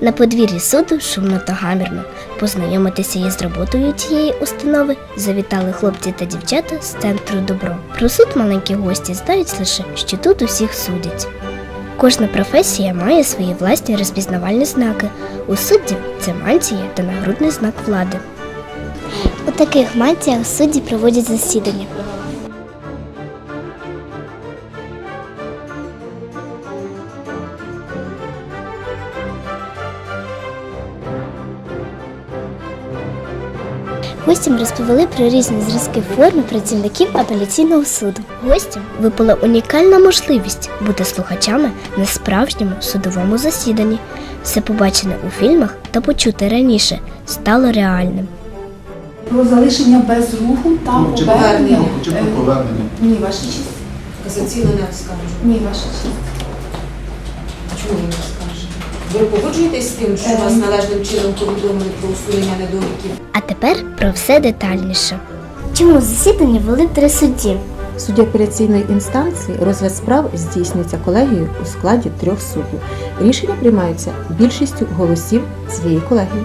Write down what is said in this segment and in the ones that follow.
На подвір'ї суду шумно та гамірно. Познайомитися із роботою цієї установи завітали хлопці та дівчата з центру добро. Про суд маленькі гості знають лише, що тут усіх судять. Кожна професія має свої власні розпізнавальні знаки. У суддів це мантія та нагрудний знак влади. У таких мантіях судді проводять засідання. Гостям розповіли про різні зразки форми працівників апеляційного суду. Гостям випала унікальна можливість бути слухачами на справжньому судовому засіданні. Все побачене у фільмах та почуте раніше стало реальним. Про залишення без руху та Ну, чи повернення. чи Е, про повернення. Ні, ваша честь. Касаційно не скажу. Ні, ваша честь. Чому? Ви погоджуєтесь з тим, що вас Ем. належним чином повідомили про усунення недоліків? А тепер про все детальніше. Чому засідання вели три судді? Суді апеляційної інстанції розгляд справ здійснюється колегією у складі трьох суддів. Рішення приймаються більшістю голосів цієї колегії.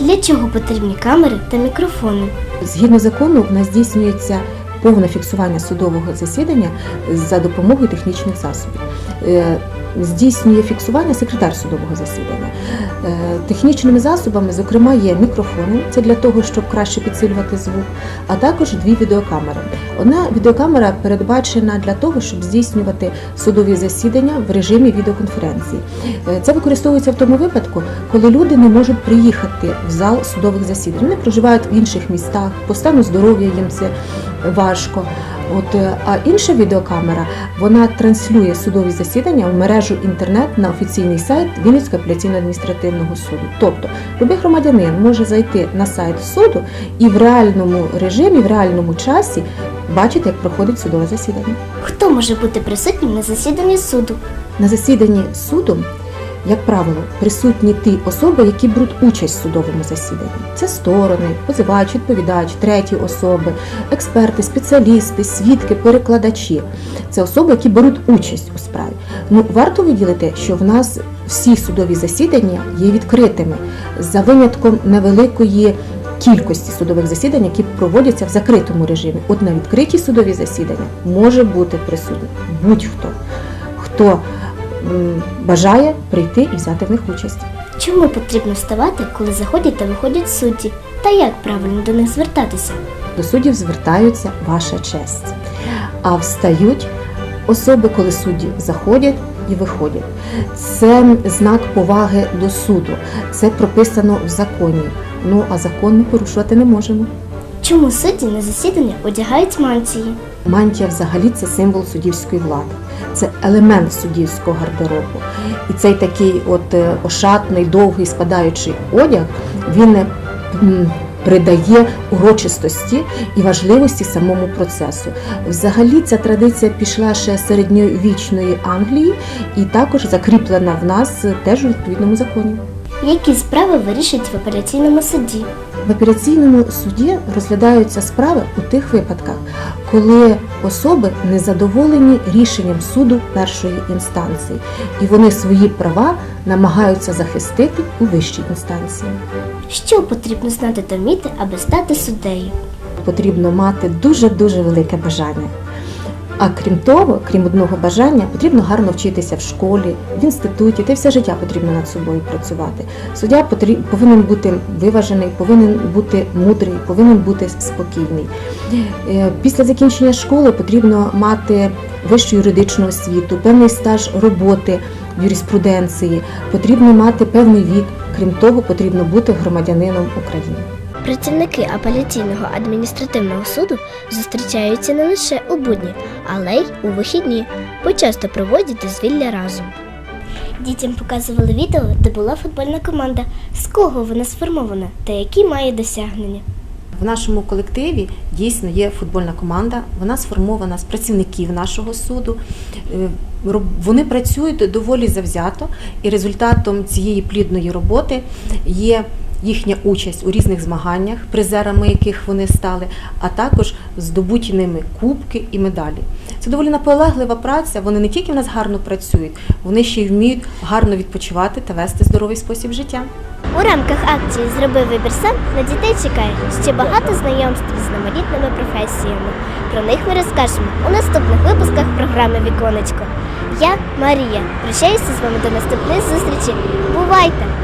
Для чого потрібні камери та мікрофони? Згідно закону, нас здійснюється повне фіксування судового засідання за допомогою технічних засобів. Е, Здійснює фіксування секретар судового засідання. Е, Технічними засобами, зокрема, є мікрофони, це для того, щоб краще підсилювати звук, а також дві відеокамери. Одна відеокамера передбачена для того, щоб здійснювати судові засідання в режимі відеоконференції. Е, Це використовується в тому випадку, коли люди не можуть приїхати в зал судових засідань. Вони проживають в інших містах, по стану здоров'я їм це важко. От, е, а інша відеокамера вона транслює судові засідання в мережу інтернет на офіційний сайт Вінницького апеляційно-адміністративного суду. Тобто любий громадянин може зайти на сайт суду і в реальному режимі, в реальному часі бачити, як проходить судове засідання. Хто може бути присутнім на засіданні суду? На засіданні суду, як правило, присутні ті особи, які беруть участь в судовому засіданні. Це сторони, позивач, відповідач, треті особи, експерти, спеціалісти, свідки, перекладачі. Це особи, які беруть участь у справі. Ну варто виділити, що в нас всі судові засідання є відкритими за винятком невеликої. Кількості судових засідань, які проводяться в закритому режимі. От на відкриті судові засідання може бути присутній будь-хто, хто бажає прийти і взяти в них участь. Чому потрібно вставати, коли заходять та виходять судді? Та як правильно до них звертатися? До суддів звертаються ваша честь, а встають особи, коли судді заходять і виходять. Це знак поваги до суду. Це прописано в законі. Ну а закон ми порушувати не можемо. Чому судді на засідання одягають мантії? Мантія взагалі це символ суддівської влади. Це елемент суддівського гардеробу. І цей такий от е, ошатний, довгий спадаючий одяг, він е, придає урочистості і важливості самому процесу. Взагалі ця традиція пішла ще з середньовічної Англії і також закріплена в нас теж у відповідному законі. Які справи вирішують в апеляційному суді? В апеляційному суді розглядаються справи у тих випадках, коли особи не задоволені рішенням суду першої інстанції, і вони свої права намагаються захистити у вищій інстанції. Що потрібно знати та вміти, аби стати суддею? Потрібно мати дуже дуже велике бажання. А крім того, крім одного бажання, потрібно гарно вчитися в школі, в інституті, та й все життя потрібно над собою працювати. Суддя повинен бути виважений, повинен бути мудрий, повинен бути спокійний. Е, Після закінчення школи потрібно мати вищу юридичну освіту, певний стаж роботи в юриспруденції, потрібно мати певний вік. Крім того, потрібно бути громадянином України. Працівники апеляційного адміністративного суду зустрічаються не лише у будні, але й у вихідні, бо часто проводять дозвілля разом. Дітям показували відео, де була футбольна команда, з кого вона сформована та які має досягнення. В нашому колективі дійсно є футбольна команда. Вона сформована з працівників нашого суду. Е, Вони працюють доволі завзято, і результатом цієї плідної роботи є їхня участь у різних змаганнях, призерами яких вони стали, а також здобуті ними кубки і медалі. Це доволі наполеглива праця. Вони не тільки в нас гарно працюють, вони ще й вміють гарно відпочивати та вести здоровий спосіб життя. У рамках акції Зроби вибір сам на дітей чекає ще багато знайомств з різноманітними професіями. Про них ми розкажемо у наступних випусках програми Віконечко. Я Марія. Прощаюся з вами до наступної зустрічі. Бувайте!